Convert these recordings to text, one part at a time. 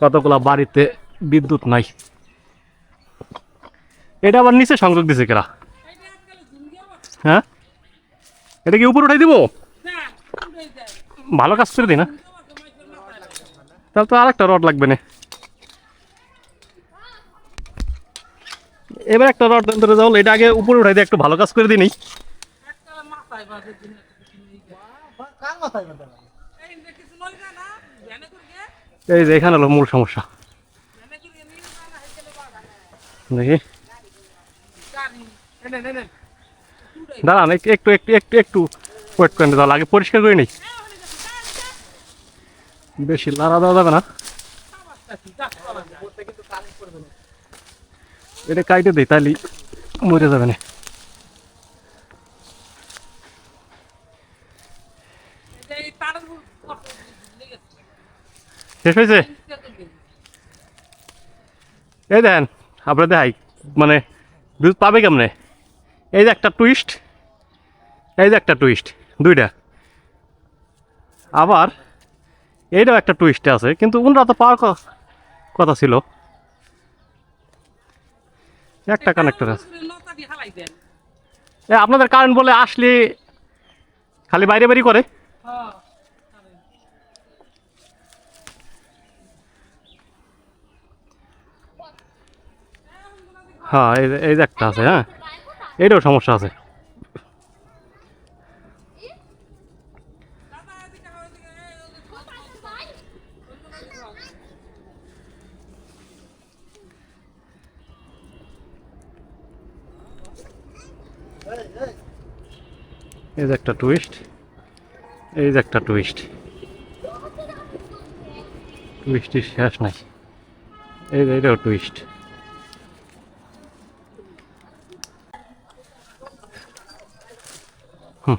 কতগুলা বাড়িতে বিদ্যুৎ নাই? এটা আবার নিচে সংযোগ দিছে কেরা? হ্যাঁ? এটা কি উপর উঠাই দিব? ভালো কাজ করে দিই না? তাহলে তো আরেকটা রড লাগবে না। এবার একটা রড ধরে যাও, এটা আগে উপরে উঠাই দিয়ে একটু ভালো কাজ করে দিই এই যে, এখানে হলো মূল সমস্যা। দেখি। দাঁড়ান, একটু একটু একটু একটু ওয়েট করে দাও আগে পরিষ্কার করে নেই। বেশি লাড়া দেওয়া যাবে না। এটা কাইটে দিই তাহলে মরে যাবে না। শেষ হয়েছে? এই দেন আপনার দেখাই মানে বিদ্যুৎ পাবে কেমনে? এই যে একটা টুইস্ট এই যে একটা টুইস্ট দুইটা। আবার এইটাও একটা টুইস্ট আছে, কিন্তু ওনারা তো পাওয়ার কথা ছিল। একটা কানেক্টর আছে। এ, আপনাদের কারেন্ট বলে আসলে খালি বাইরে বাইরে করে। হ্যাঁ এই যে- একটা আছে হ্যাঁ? এইটাও সমস্যা আছে। এই যে একটা টুইস্ট এই যে একটা টুইস্ট টুইস্টের শেষ নাই। এই যে, এটাও টুইস্ট হুম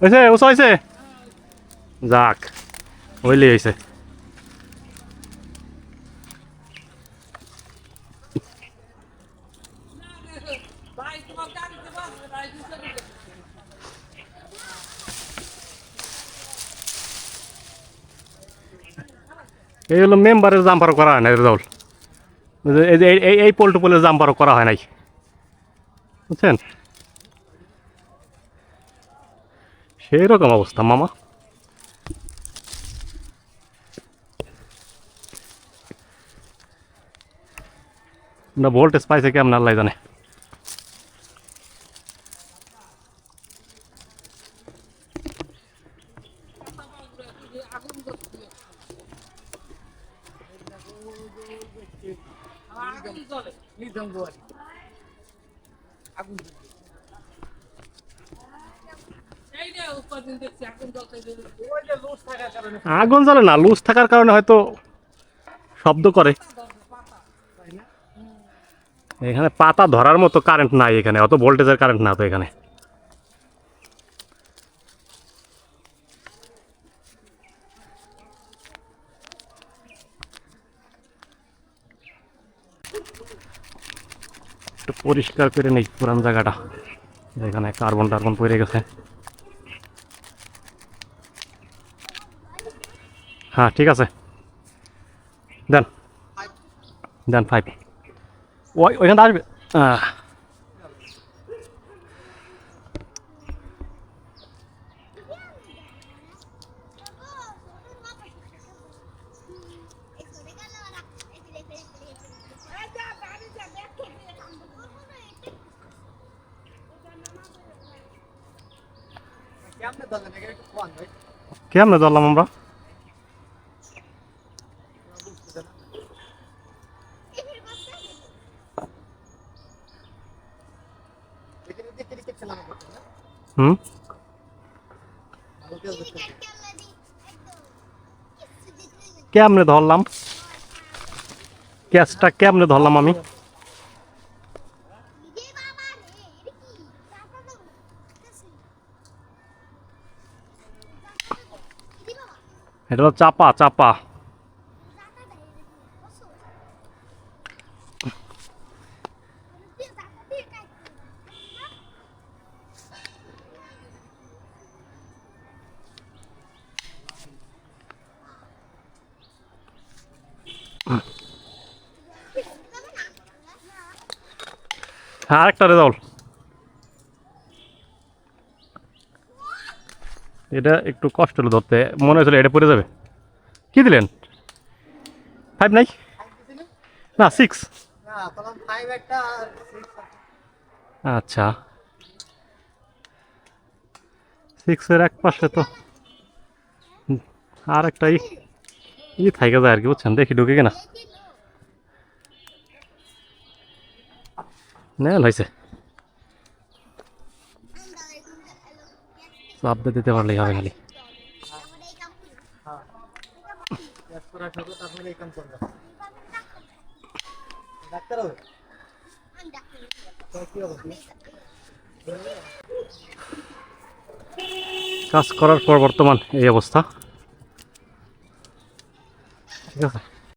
হয়েছে উঁচা হয়েছে যাক হইলে হয়েছে এই হলো মেম্বারের জাম্পার করা হয় না রেজাউল এই যে, এই- এই এই পোল্টু পোলের জাম্পার করা হয় নাই। বুঝছেন? সেই রকম অবস্থা, মামা। ভোল্টেজ পাইছে কেমন আল্লাহ জানে। থাকার কারণে আগুন জ্বলে না, লুজ থাকার কারণে হয়তো শব্দ করে। এখানে পাতা ধরার মতো কারেন্ট নাই এখানে, অত ভোল্টেজের কারেন্ট না তো এখানে। একটু পরিষ্কার করে নেই পুরান জায়গাটা। যেখানে কার্বন টার্বন পড়ে গেছে। হ্যাঁ ঠিক আছে। দেন। দেন ফাইভ ওই ওইখানে আসবে? আহ, কেমনে ধরলাম আমরা? কেমনে ধরলাম? ক্যাশটা কেমনে ধরলাম আমি? এটা হলো চাপা চাপা। আরেকটা রেজাল্ট এটা একটু কষ্ট হলো ধরতে। মনে হয়েছিল এটা পড়ে যাবে। কি দিলেন? ফাইভ নাই? না সিক্স। আচ্ছা। সিক্সের এক পাশে তো। আর একটা ই থাকে যায় আর কি, বুঝছেন? দেখি ঢুকে কিনা। নেল হয়েছে। দিয়ে দিতে পারলেই হবে খালি। কাজ করার পর বর্তমান এই অবস্থা। ঠিক আছে।